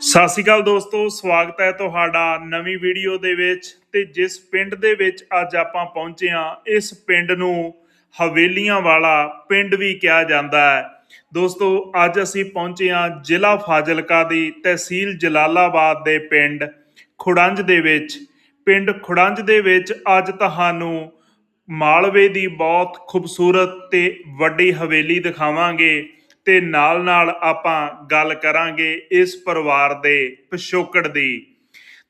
ਸਤਿ ਸ਼੍ਰੀ ਅਕਾਲ ਦੋਸਤੋ, ਸਵਾਗਤ ਹੈ ਤੁਹਾਡਾ ਨਵੀਂ ਵੀਡੀਓ ਦੇ ਵਿੱਚ ਤੇ ਜਿਸ ਪਿੰਡ ਦੇ ਵਿੱਚ ਅੱਜ ਆਪਾਂ ਪਹੁੰਚੇ ਹਾਂ, ਇਸ ਪਿੰਡ ਨੂੰ ਹਵੇਲੀਆਂ ਵਾਲਾ ਪਿੰਡ ਵੀ ਕਿਹਾ ਜਾਂਦਾ ਹੈ। ਦੋਸਤੋ, ਅੱਜ ਅਸੀਂ ਪਹੁੰਚੇ ਹਾਂ ਜ਼ਿਲ੍ਹਾ ਫਾਜ਼ਿਲਕਾ ਦੀ ਤਹਿਸੀਲ ਜਲਾਲਾਬਾਦ ਦੇ ਪਿੰਡ ਖੁੜੰਜ ਦੇ ਵਿੱਚ। ਪਿੰਡ ਖੁੜੰਜ ਦੇ ਵਿੱਚ ਅੱਜ ਤੁਹਾਨੂੰ ਮਾਲਵੇ ਦੀ ਬਹੁਤ ਖੂਬਸੂਰਤ ਤੇ ਵੱਡੀ ਹਵੇਲੀ ਦਿਖਾਵਾਂਗੇ। ਤੇ ਨਾਲ ਨਾਲ ਆਪਾਂ ਗੱਲ ਕਰਾਂਗੇ ਇਸ ਪਰਿਵਾਰ ਦੇ ਪਿਛੋਕੜ ਦੀ।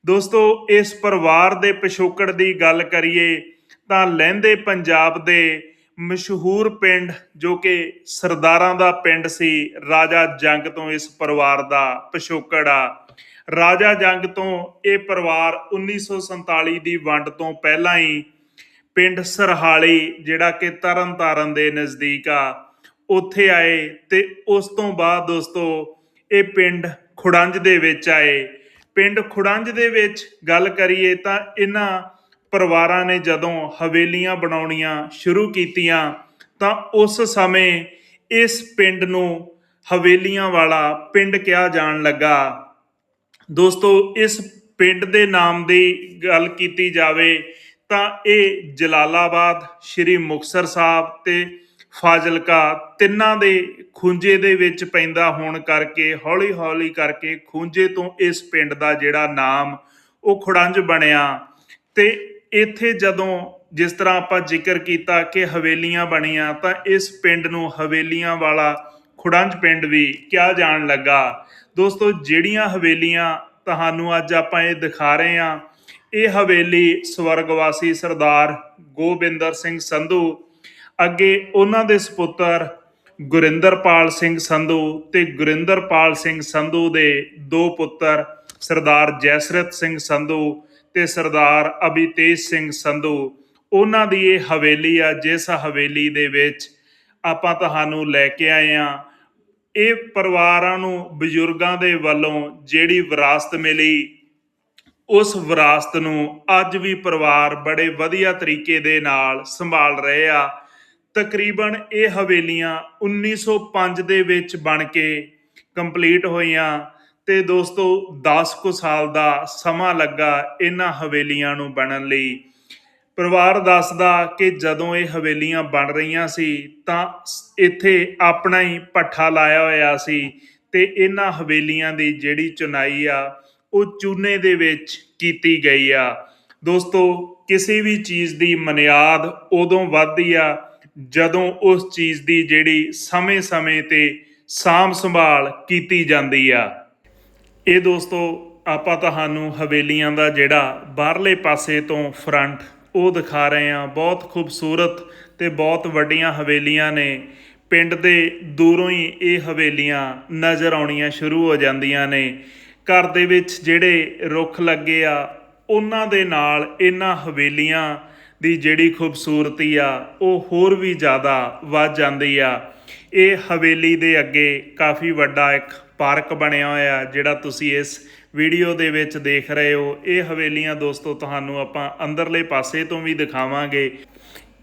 ਦੋਸਤੋ, ਇਸ ਪਰਿਵਾਰ ਦੇ ਪਿਛੋਕੜ ਦੀ ਗੱਲ ਕਰੀਏ ਤਾਂ ਲਹਿੰਦੇ ਪੰਜਾਬ ਦੇ ਮਸ਼ਹੂਰ ਪਿੰਡ, ਜੋ ਕਿ ਸਰਦਾਰਾਂ ਦਾ ਪਿੰਡ ਸੀ, ਰਾਜਾ ਜੰਗ ਤੋਂ ਇਸ ਪਰਿਵਾਰ ਦਾ ਪਿਛੋਕੜ ਆ। ਰਾਜਾ ਜੰਗ ਤੋਂ ਇਹ ਪਰਿਵਾਰ 1947 ਦੀ ਵੰਡ ਤੋਂ ਪਹਿਲਾਂ ਹੀ ਪਿੰਡ ਸਰਹਾਲੀ, ਜਿਹੜਾ ਕਿ ਤਰਨਤਾਰਨ ਦੇ ਨਜ਼ਦੀਕ ਆ ਉੱਥੇ ਆਏ ਤੇ ਉਸ ਤੋਂ ਬਾਅਦ ਦੋਸਤੋ ਇਹ ਪਿੰਡ ਖੁੜੰਜ ਦੇ ਵਿੱਚ ਆਏ। ਪਿੰਡ ਖੁੜੰਜ ਦੇ ਵਿੱਚ ਗੱਲ ਕਰੀਏ ਤਾਂ ਇਹਨਾਂ ਪਰਿਵਾਰਾਂ ਨੇ ਜਦੋਂ ਹਵੇਲੀਆਂ ਬਣਾਉਣੀਆਂ ਸ਼ੁਰੂ ਕੀਤੀਆਂ ਤਾਂ ਉਸ ਸਮੇਂ ਇਸ ਪਿੰਡ ਨੂੰ ਹਵੇਲੀਆਂ ਵਾਲਾ ਪਿੰਡ ਕਿਹਾ ਜਾਣ ਲੱਗਾ। ਦੋਸਤੋ ਇਸ ਪਿੰਡ ਦੇ ਨਾਮ ਦੀ ਗੱਲ ਕੀਤੀ ਜਾਵੇ ਤਾਂ ਇਹ ਜਲਾਲਾਬਾਦ, ਸ਼੍ਰੀ ਮੁਕਤਸਰ ਸਾਹਿਬ ਤੇ ਫਾਜ਼ਿਲਕਾ ਤਿੰਨਾਂ ਦੇ ਖੁੰਝੇ ਦੇ ਵਿੱਚ ਪੈਂਦਾ ਹੋਣ ਕਰਕੇ, ਹੌਲੀ-ਹੌਲੀ ਕਰਕੇ ਖੁੰਝੇ ਤੋਂ ਇਸ ਪਿੰਡ ਦਾ ਜਿਹੜਾ ਨਾਮ, ਉਹ ਖੁੜੰਜ ਬਣਿਆ। ਤੇ ਇੱਥੇ ਜਦੋਂ ਜਿਸ ਤਰ੍ਹਾਂ ਆਪਾਂ ਜ਼ਿਕਰ ਕੀਤਾ ਕਿ ਹਵੇਲੀਆਂ ਬਣੀਆਂ, ਤਾਂ ਇਸ ਪਿੰਡ ਨੂੰ ਹਵੇਲੀਆਂ ਵਾਲਾ ਖੁੜੰਜ ਪਿੰਡ ਵੀ ਕਿਹਾ ਜਾਣ ਲੱਗਾ। ਦੋਸਤੋ, ਜਿਹੜੀਆਂ ਹਵੇਲੀਆਂ ਤੁਹਾਨੂੰ ਅੱਜ ਆਪਾਂ ਇਹ ਦਿਖਾ ਰਹੇ ਹਾਂ, ਇਹ ਹਵੇਲੀ ਸਵਰਗਵਾਸੀ ਸਰਦਾਰ ਗੋਬਿੰਦਰ ਸਿੰਘ ਸੰਧੂ ਅੱਗੇ ਉਹਨਾਂ ਦੇ ਸੁਪੁੱਤਰ ਗੁਰਿੰਦਰਪਾਲ ਸਿੰਘ ਸੰਧੂ ਤੇ ਗੁਰਿੰਦਰਪਾਲ ਸਿੰਘ ਸੰਧੂ ਦੇ ਦੋ ਪੁੱਤਰ ਸਰਦਾਰ ਜੈਸਰਤ ਸਿੰਘ ਸੰਧੂ ਤੇ ਸਰਦਾਰ ਅਭਿਤੇਜ ਸਿੰਘ ਸੰਧੂ। ਉਹਨਾਂ ਦੀ ਇਹ ਹਵੇਲੀ ਆ, ਜਿਸ ਹਵੇਲੀ ਦੇ ਵਿੱਚ ਆਪਾਂ ਤੁਹਾਨੂੰ ਲੈ ਕੇ ਆਏ ਆ ਇਹ ਪਰਿਵਾਰਾਂ ਨੂੰ, ਬਜ਼ੁਰਗਾਂ ਦੇ ਵੱਲੋਂ ਜਿਹੜੀ ਵਿਰਾਸਤ ਮਿਲੀ, ਉਸ ਵਿਰਾਸਤ ਨੂੰ ਅੱਜ ਵੀ ਪਰਿਵਾਰ ਬੜੇ ਵਧੀਆ ਤਰੀਕੇ ਦੇ ਨਾਲ ਸੰਭਾਲ ਰਹੇ ਆ। ਤਕਰੀਬਨ ਇਹ ਹਵੇਲੀਆਂ 1905 ਦੇ ਵਿੱਚ ਬਣ ਕੇ ਕੰਪਲੀਟ ਹੋਈਆਂ ਤੇ ਦੋਸਤੋ 10 ਕੁ ਸਾਲ ਦਾ ਸਮਾਂ ਲੱਗਾ ਇਹਨਾਂ ਹਵੇਲੀਆਂ ਨੂੰ ਬਣਨ ਲਈ। ਪਰਿਵਾਰ ਦੱਸਦਾ ਕਿ ਜਦੋਂ ਇਹ ਹਵੇਲੀਆਂ ਬਣ ਰਹੀਆਂ ਸੀ ਤਾਂ ਇੱਥੇ ਆਪਣਾ ਹੀ ਪੱਠਾ ਲਾਇਆ ਹੋਇਆ ਸੀ ਤੇ ਇਹਨਾਂ ਹਵੇਲੀਆਂ ਦੀ ਜਿਹੜੀ ਚੁਨਾਈ ਆ, ਉਹ ਚੂਨੇ ਦੇ ਵਿੱਚ ਕੀਤੀ ਗਈ ਆ। ਦੋਸਤੋ, ਕਿਸੇ ਵੀ ਚੀਜ਼ ਦੀ ਮਨਿਆਦ ਉਦੋਂ ਵੱਧਦੀ ਆ ਜਦੋਂ ਉਸ ਚੀਜ਼ ਦੀ ਜਿਹੜੀ ਸਮੇਂ-ਸਮੇਂ ਤੇ ਸਾਂਭ ਸੰਭਾਲ ਕੀਤੀ ਜਾਂਦੀ ਆ। ਇਹ ਦੋਸਤੋ, ਆਪਾਂ ਤੁਹਾਨੂੰ ਹਵੇਲੀਆਂ ਦਾ ਜਿਹੜਾ ਬਾਹਰਲੇ ਪਾਸੇ ਤੋਂ ਫਰੰਟ ਉਹ ਦਿਖਾ ਰਹੇ ਹਾਂ। ਬਹੁਤ ਖੂਬਸੂਰਤ ਤੇ ਬਹੁਤ ਵੱਡੀਆਂ ਹਵੇਲੀਆਂ ਨੇ। ਪਿੰਡ ਦੇ ਦੂਰੋਂ ਹੀ ਇਹ ਹਵੇਲੀਆਂ ਨਜ਼ਰ ਆਉਣੀਆਂ ਸ਼ੁਰੂ ਹੋ ਜਾਂਦੀਆਂ ਨੇ। ਘਰ ਦੇ ਵਿੱਚ ਜਿਹੜੇ ਰੁੱਖ ਲੱਗੇ ਆ, ਉਹਨਾਂ ਦੇ ਨਾਲ ਇਹਨਾਂ ਹਵੇਲੀਆਂ ਦੀ ਜਿਹੜੀ ਖੂਬਸੂਰਤੀ ਆ, ਉਹ ਹੋਰ ਵੀ ਜ਼ਿਆਦਾ ਵੱਧ ਜਾਂਦੀ ਆ। ਇਹ ਹਵੇਲੀ ਦੇ ਅੱਗੇ ਕਾਫੀ ਵੱਡਾ ਇੱਕ ਪਾਰਕ ਬਣਿਆ ਹੋਇਆ, ਜਿਹੜਾ ਤੁਸੀਂ ਇਸ ਵੀਡੀਓ ਦੇ ਵਿੱਚ ਦੇਖ ਰਹੇ ਹੋ। ਇਹ ਹਵੇਲੀਆਂ ਦੋਸਤੋ, ਤੁਹਾਨੂੰ ਆਪਾਂ ਅੰਦਰਲੇ ਪਾਸੇ ਤੋਂ ਵੀ ਦਿਖਾਵਾਂਗੇ।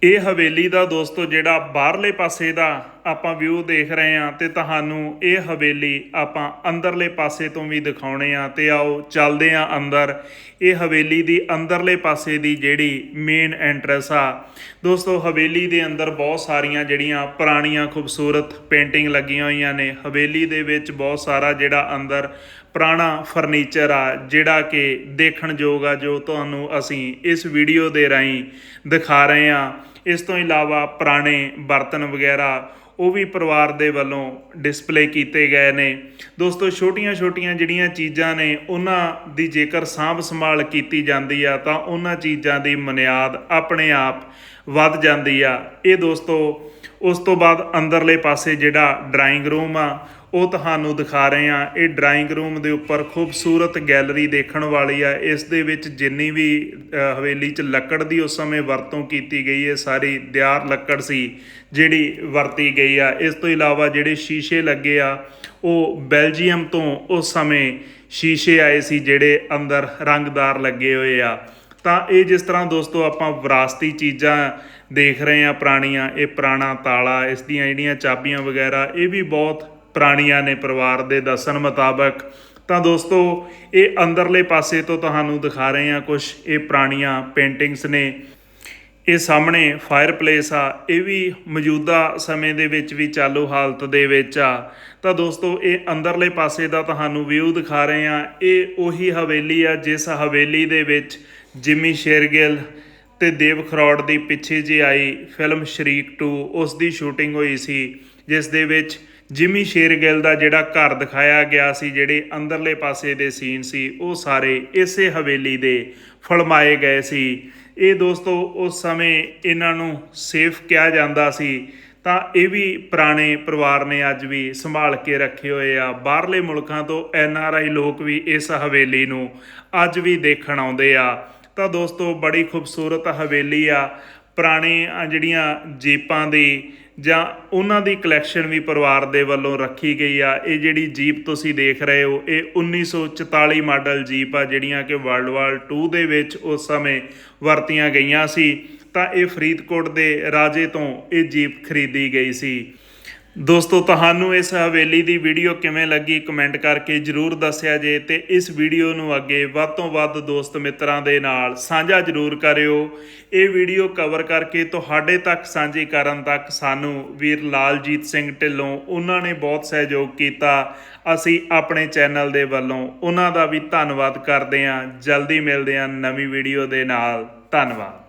ਇਹ ਹਵੇਲੀ ਦਾ ਦੋਸਤੋ, ਜਿਹੜਾ ਬਾਹਰਲੇ ਪਾਸੇ ਦਾ ਆਪਾਂ ਵਿਊ ਦੇਖ ਰਹੇ ਹਾਂ ਤੇ ਤੁਹਾਨੂੰ ਇਹ ਹਵੇਲੀ ਆਪਾਂ ਅੰਦਰਲੇ ਪਾਸੇ ਤੋਂ ਵੀ ਦਿਖਾਉਣੇ ਆ ਤੇ ਆਓ ਚੱਲਦੇ ਆ ਅੰਦਰ। ਇਹ ਹਵੇਲੀ ਦੀ ਅੰਦਰਲੇ ਪਾਸੇ ਦੀ ਜਿਹੜੀ ਮੇਨ ਐਂਟਰੈਂਸ ਆ। ਦੋਸਤੋ, ਹਵੇਲੀ ਦੇ ਅੰਦਰ ਬਹੁਤ ਸਾਰੀਆਂ ਜਿਹੜੀਆਂ ਪੁਰਾਣੀਆਂ ਖੂਬਸੂਰਤ ਪੇਂਟਿੰਗ ਲੱਗੀਆਂ ਹੋਈਆਂ ਨੇ। ਹਵੇਲੀ ਦੇ ਵਿੱਚ ਬਹੁਤ ਸਾਰਾ ਜਿਹੜਾ ਅੰਦਰ ਪੁਰਾਣਾ ਫਰਨੀਚਰ ਆ, ਜਿਹੜਾ ਕਿ ਦੇਖਣ ਯੋਗ ਆ, ਜੋ ਤੁਹਾਨੂੰ ਅਸੀਂ ਇਸ ਵੀਡੀਓ ਦੇ ਰਾਹੀਂ ਦਿਖਾ ਰਹੇ ਹਾਂ। ਇਸ ਤੋਂ ਇਲਾਵਾ ਪੁਰਾਣੇ ਬਰਤਨ ਵਗੈਰਾ ਉਹ ਵੀ ਪਰਿਵਾਰ ਦੇ ਵੱਲੋਂ ਡਿਸਪਲੇ ਕੀਤੇ ਗਏ ਨੇ। ਦੋਸਤੋ, ਛੋਟੀਆਂ-ਛੋਟੀਆਂ ਜਿਹੜੀਆਂ ਚੀਜ਼ਾਂ ਨੇ, ਉਹਨਾਂ ਦੀ ਜੇਕਰ ਸਾਂਭ ਸੰਭਾਲ ਕੀਤੀ ਜਾਂਦੀ ਆ, ਤਾਂ ਉਹਨਾਂ ਚੀਜ਼ਾਂ ਦੀ ਮਨਿਆਦ ਆਪਣੇ ਆਪ ਵੱਧ ਜਾਂਦੀ ਆ। ਇਹ ਦੋਸਤੋ, ਉਸ ਤੋਂ ਬਾਅਦ ਅੰਦਰਲੇ ਪਾਸੇ ਜਿਹੜਾ ਡਰਾਇੰਗ ਰੂਮ ਆ ਉਹ ਤੁਹਾਨੂੰ ਦਿਖਾ ਰਹੇ ਆ ਇਹ ਡਰਾਇੰਗ ਰੂਮ ਦੇ ਉੱਪਰ ਖੂਬਸੂਰਤ ਗੈਲਰੀ ਦੇਖਣ ਵਾਲੀ ਆ। ਇਸ ਦੇ ਵਿੱਚ ਜਿੰਨੀ ਵੀ ਹਵੇਲੀ 'ਚ ਲੱਕੜ ਦੀ ਉਸ ਸਮੇਂ ਵਰਤੋਂ ਕੀਤੀ ਗਈ ਹੈ ਸਾਰੀ ਦਿਆਰ ਲੱਕੜ ਸੀ ਜਿਹੜੀ ਵਰਤੀ ਗਈ ਆ। ਇਸ ਤੋਂ ਇਲਾਵਾ ਜਿਹੜੇ ਸ਼ੀਸ਼ੇ ਲੱਗੇ ਆ, ਉਹ ਬੈਲਜੀਅਮ ਤੋਂ ਉਸ ਸਮੇਂ ਸ਼ੀਸ਼ੇ ਆਏ ਸੀ ਜਿਹੜੇ ਅੰਦਰ ਰੰਗਦਾਰ ਲੱਗੇ ਹੋਏ ਆ। ਤਾਂ ਇਹ ਜਿਸ ਤਰ੍ਹਾਂ ਦੋਸਤੋ ਆਪਾਂ ਵਿਰਾਸਤੀ ਚੀਜ਼ਾਂ ਦੇਖ ਰਹੇ ਆ ਪੁਰਾਣੀਆਂ, ਇਹ ਪੁਰਾਣਾ ਤਾਲਾ, ਇਸ ਦੀਆਂ ਜਿਹੜੀਆਂ ਚਾਬੀਆਂ ਵਗੈਰਾ, ਇਹ ਵੀ ਬਹੁਤ ਪੁਰਾਣੀਆਂ ਨੇ ਪਰਿਵਾਰ ਦੇ ਦੱਸਣ ਮੁਤਾਬਕ, ਤਾਂ ਦੋਸਤੋ, ਇਹ ਅੰਦਰਲੇ ਪਾਸੇ ਤੋਂ ਤੁਹਾਨੂੰ ਦਿਖਾ ਰਹੇ ਹਾਂ ਕੁਝ ਇਹ ਪੁਰਾਣੀਆਂ ਪੇਂਟਿੰਗਸ ਨੇ। ਇਹ ਸਾਹਮਣੇ ਫਾਇਰਪਲੇਸ ਆ, ਇਹ ਵੀ ਮੌਜੂਦਾ ਸਮੇਂ ਦੇ ਵਿੱਚ ਵੀ ਚਾਲੂ ਹਾਲਤ ਦੇ ਵਿੱਚ ਆ। ਤਾਂ ਦੋਸਤੋ, ਇਹ ਅੰਦਰਲੇ ਪਾਸੇ ਦਾ ਤੁਹਾਨੂੰ ਵਿਊ ਦਿਖਾ ਰਹੇ ਆ ਇਹ ਉਹੀ ਹਵੇਲੀ ਆ, ਜਿਸ ਹਵੇਲੀ ਦੇ ਵਿੱਚ ਜਿਮੀ ਸ਼ੇਰਗਿੱਲ ਤੇ ਦੇਵ ਖਰੋੜ ਦੀ ਪਿੱਛੇ ਜੀ ਆਈ ਫਿਲਮ ਸ਼ਰੀਕ 2 ਉਸ ਦੀ ਸ਼ੂਟਿੰਗ ਹੋਈ ਸੀ, ਜਿਸ ਦੇ ਵਿੱਚ ਜਿਮੀ ਸ਼ੇਰਗਿੱਲ ਦਾ ਜਿਹੜਾ ਘਰ ਦਿਖਾਇਆ ਗਿਆ ਸੀ, ਜਿਹੜੇ ਅੰਦਰਲੇ ਪਾਸੇ ਦੇ ਸੀਨ ਸੀ, ਉਹ ਸਾਰੇ ਇਸੇ ਹਵੇਲੀ ਦੇ ਫਲਮਾਏ ਗਏ ਸੀ। ਇਹ ਦੋਸਤੋ, ਉਸ ਸਮੇਂ ਇਹਨਾਂ ਨੂੰ ਸੇਫ ਕਿਹਾ ਜਾਂਦਾ ਸੀ। ਤਾਂ ਇਹ ਵੀ ਪੁਰਾਣੇ ਪਰਿਵਾਰ ਨੇ ਅੱਜ ਵੀ ਸੰਭਾਲ ਕੇ ਰੱਖੇ ਹੋਏ ਆ। ਬਾਹਰਲੇ ਮੁਲਕਾਂ ਤੋਂ ਐਨ ਆਰ ਆਈ ਲੋਕ ਵੀ ਇਸ ਹਵੇਲੀ ਨੂੰ ਅੱਜ ਵੀ ਦੇਖਣ ਆਉਂਦੇ ਆ। ਤਾਂ ਦੋਸਤੋ, ਬੜੀ ਖੂਬਸੂਰਤ ਹਵੇਲੀ ਆ। ਪੁਰਾਣੇ ਆ ਜਿਹੜੀਆਂ ਜੀਪਾਂ ਦੀ ਜਾਂ ਉਹਨਾਂ ਦੀ ਕਲੈਕਸ਼ਨ ਵੀ ਪਰਿਵਾਰ ਦੇ ਵੱਲੋਂ ਰੱਖੀ ਗਈ ਆ। ਇਹ ਜਿਹੜੀ ਜੀਪ ਤੁਸੀਂ ਦੇਖ ਰਹੇ ਹੋ, ਇਹ 1944 ਮਾਡਲ ਜੀਪ ਆ, ਜਿਹੜੀਆਂ ਕਿ ਵਰਲਡ ਵਾਰ 2 ਦੇ ਵਿੱਚ ਉਸ ਸਮੇਂ ਵਰਤੀਆਂ ਗਈਆਂ ਸੀ। ਤਾਂ ਇਹ ਫਰੀਦਕੋਟ ਦੇ ਰਾਜੇ ਤੋਂ ਇਹ ਜੀਪ ਖਰੀਦੀ ਗਈ ਸੀ। ਦੋਸਤੋ, ਤੁਹਾਨੂੰ ਇਸ ਹਵੇਲੀ ਦੀ ਵੀਡੀਓ ਕਿਵੇਂ ਲੱਗੀ ਕਮੈਂਟ ਕਰਕੇ ਜਰੂਰ ਦੱਸਿਆ ਜੇ ਤੇ ਇਸ ਵੀਡੀਓ ਨੂੰ ਅੱਗੇ ਵੱਧ ਤੋਂ ਵੱਧ ਦੋਸਤ ਮਿੱਤਰਾਂ ਦੇ ਨਾਲ ਸਾਂਝਾ ਜਰੂਰ ਕਰਿਓ। ਇਹ ਵੀਡੀਓ ਕਵਰ ਕਰਕੇ ਤੁਹਾਡੇ ਤੱਕ ਸਾਂਝੀ ਕਰਨ ਤੱਕ ਸਾਨੂੰ ਵੀਰ ਲਾਲਜੀਤ ਸਿੰਘ ਢਿੱਲੋਂ ਉਹਨਾਂ ਨੇ ਬਹੁਤ ਸਹਿਯੋਗ ਕੀਤਾ। ਅਸੀਂ ਆਪਣੇ ਚੈਨਲ ਦੇ ਵੱਲੋਂ ਉਹਨਾਂ ਦਾ ਵੀ ਧੰਨਵਾਦ ਕਰਦੇ ਹਾਂ। ਜਲਦੀ ਮਿਲਦੇ ਹਾਂ ਨਵੀਂ ਵੀਡੀਓ ਦੇ ਨਾਲ। ਧੰਨਵਾਦ।